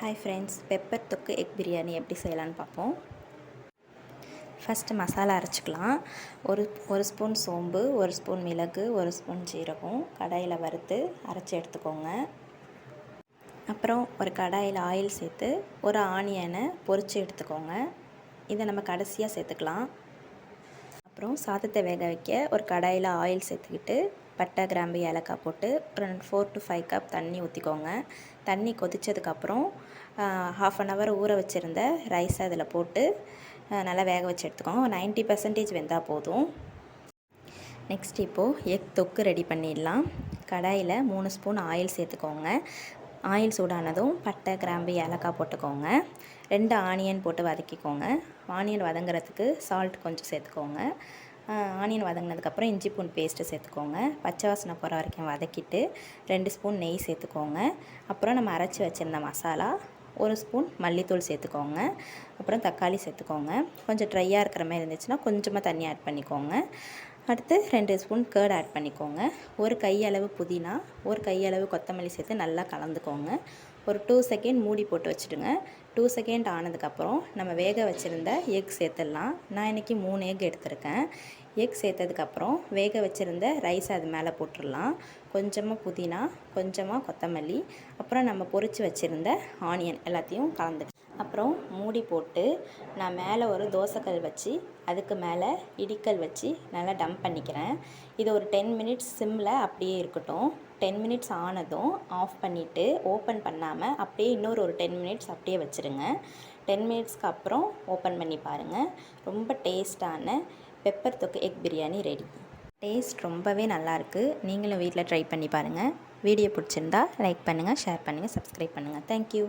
Hi friends pepper தொக்கு egg biryani எப்படி செய்யலான்னு பார்ப்போம். ஃபஸ்ட்டு மசாலா அரைச்சிக்கலாம். ஒரு ஒரு ஸ்பூன் சோம்பு ஒரு ஸ்பூன் மிளகு ஒரு ஸ்பூன் ஜீரகம். கடாயில் வறுத்து அரைச்சி எடுத்துக்கோங்க. அப்புறம் ஒரு கடாயில் ஆயில் சேர்த்து ஒரு ஆனியனை பொரித்து எடுத்துக்கோங்க. இதை நம்ம கடைசியாக சேர்த்துக்கலாம். அப்புறம் சாதத்தை வேக வைக்க ஒரு கடாயில் ஆயில் சேர்த்துக்கிட்டு பட்டை கிராம்பு ஏலக்காய் போட்டு ஒரு ஃபோர் டு ஃபைவ் கப் தண்ணி ஊற்றிக்கோங்க தண்ணி கொதித்ததுக்கப்புறம் ஹாஃப் அன் ஹவர் ஊற வச்சுருந்த ரைஸை அதில் போட்டு நல்லா வேக வச்சு எடுத்துக்கோங்க. நைன்ட்டி பர்சன்டேஜ் வெந்தால் போதும். நெக்ஸ்ட் இப்போது எக் தொக்கு ரெடி பண்ணிடலாம். கடாயில் மூணு ஸ்பூன் ஆயில் சேர்த்துக்கோங்க. ஆயில் சூடானதும் பட்டை கிராம்பு ஏலக்காய் போட்டுக்கோங்க. ரெண்டு ஆனியன் போட்டு வதக்கிக்கோங்க. ஆனியன் வதங்குறதுக்கு சால்ட் கொஞ்சம் சேர்த்துக்கோங்க. ஆனியன் வதங்கினதுக்கப்புறம் இஞ்சி பூண்டு பேஸ்ட்டு சேர்த்துக்கோங்க. பச்சை வாசனை போகிற வரைக்கும் வதக்கிட்டு ரெண்டு ஸ்பூன் நெய் சேர்த்துக்கோங்க. அப்புறம் நம்ம அரைச்சி வச்சுருந்த மசாலா ஒரு ஸ்பூன் மல்லித்தூள் சேர்த்துக்கோங்க. அப்புறம் தக்காளி சேர்த்துக்கோங்க. கொஞ்சம் ட்ரையாக இருக்கிற மாதிரி இருந்துச்சுன்னா கொஞ்சமாக தண்ணி ஆட் பண்ணிக்கோங்க. அடுத்து ரெண்டு ஸ்பூன் கேர்டு ஆட் பண்ணிக்கோங்க. ஒரு கையளவு புதினா ஒரு கையளவு கொத்தமல்லி சேர்த்து நல்லா கலந்துக்கோங்க. ஒரு டூ செகண்ட் மூடி போட்டு வச்சுடுங்க. டூ செகண்ட் ஆனதுக்கப்புறம் நம்ம வேக வச்சுருந்த எக் சேர்த்துடலாம். நான் இன்றைக்கி மூணு எக் எடுத்திருக்கேன். எக் சேர்த்ததுக்கப்புறம் வேக வச்சுருந்த ரைஸ் அது மேலே போட்டுடலாம். கொஞ்சமாக புதினா கொஞ்சமாக கொத்தமல்லி அப்புறம் நம்ம பொரித்து வச்சுருந்த ஆனியன் எல்லாத்தையும் கலந்து அப்புறம் மூடி போட்டு நான் மேலே ஒரு தோசைக்கல் வச்சு அதுக்கு மேலே இடிக்கல் வச்சு நல்லா டம்ப் பண்ணிக்கிறேன். இது ஒரு டென் மினிட்ஸ் சிம்மில் அப்படியே இருக்கட்டும். டென் மினிட்ஸ் ஆனதும் ஆஃப் பண்ணிவிட்டு ஓப்பன் பண்ணாமல் அப்படியே இன்னொரு ஒரு டென் மினிட்ஸ் அப்படியே வச்சுருங்க. டென் மினிட்ஸ்க்கு அப்புறம் ஓப்பன் பண்ணி பாருங்கள் ரொம்ப டேஸ்டான பெப்பர் தொக்கு எக் பிரியாணி ரெடி டேஸ்ட் ரொம்பவே நல்லாயிருக்கு நீங்களும் வீட்டில் ட்ரை பண்ணி பாருங்கள் வீடியோ பிடிச்சிருந்தா லைக் பண்ணுங்கள் ஷேர் பண்ணுங்கள் சப்ஸ்கிரைப் பண்ணுங்கள் தேங்க்யூ